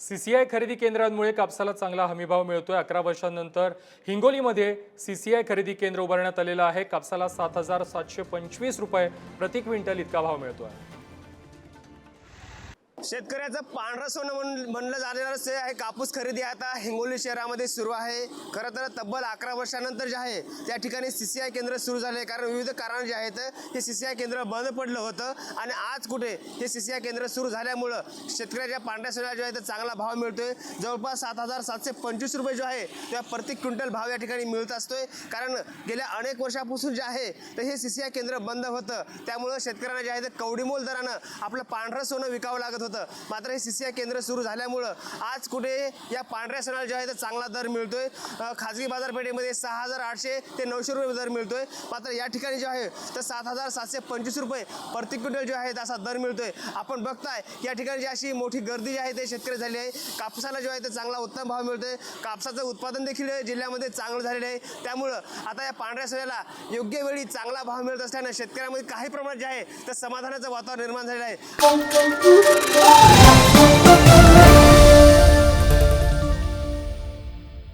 CCI खरेदी केंद्रांमुळे कापसाला चांगला हमीभाव मिळतोय. अकरा वर्षांनंतर हिंगोलीमध्ये सीसीआय खरेदी केंद्र उभारण्यात आलेलं आहे. कापसाला सात हजार सातशे पंचवीस रुपये प्रति क्विंटल इतका भाव मिळतोय. शेतकऱ्याचं पांढरं सोनं म्हण- म्हणलं जाणारं से आहे कापूस खरेदी आता हिंगोली शहरामध्ये सुरू आहे. खरं तर तब्बल अकरा वर्षानंतर जे आहे त्या ठिकाणी सी सी आय केंद्र सुरू झाले. कारण विविध कारण जे आहेत हे सी सी आय केंद्र बंद पडलं होतं. आणि आज कुठे हे सी सी आय केंद्र सुरू झाल्यामुळं शेतकऱ्याच्या पांढऱ्या सोन्याला जो आहे तर चांगला भाव मिळतोय. जवळपास सात हजार सातशे पंचवीस रुपये जो आहे त्या प्रति क्विंटल भाव या ठिकाणी मिळत असतोय. कारण गेल्या अनेक वर्षापासून जे आहे तर हे सी सी आय केंद्र बंद होतं. त्यामुळं शेतकऱ्यांना जे आहे तर कवडीमोल दरानं आपलं पांढरं सोनं विकावं लागत होतं. मात्र हे सी सी आय केंद्र सुरू झाल्यामुळं आज कुठे या पांढऱ्या सोन्याला जे आहे तर चांगला दर मिळतोय. खाजगी बाजारपेठेमध्ये सहा हजार आठशे ते नऊशे रुपये दर मिळतोय. मात्र या ठिकाणी जे आहे तर सात हजार सातशे पंचवीस रुपये प्रति क्विंटल जे आहे असा दर मिळतोय. आपण बघताय या ठिकाणी जी अशी मोठी गर्दी जी आहे ते शेतकरी झाली आहे. कापसाला जो आहे ते चांगला उत्तम भाव मिळतोय. कापसाचं उत्पादन देखील जिल्ह्यामध्ये चांगलं झालेलं आहे. त्यामुळं आता या पांढऱ्या सोन्याला योग्य वेळी चांगला भाव मिळत असल्यानं शेतकऱ्यामध्ये काही प्रमाणात जे आहे तर समाधानाचं वातावरण निर्माण झालेलं आहे. Música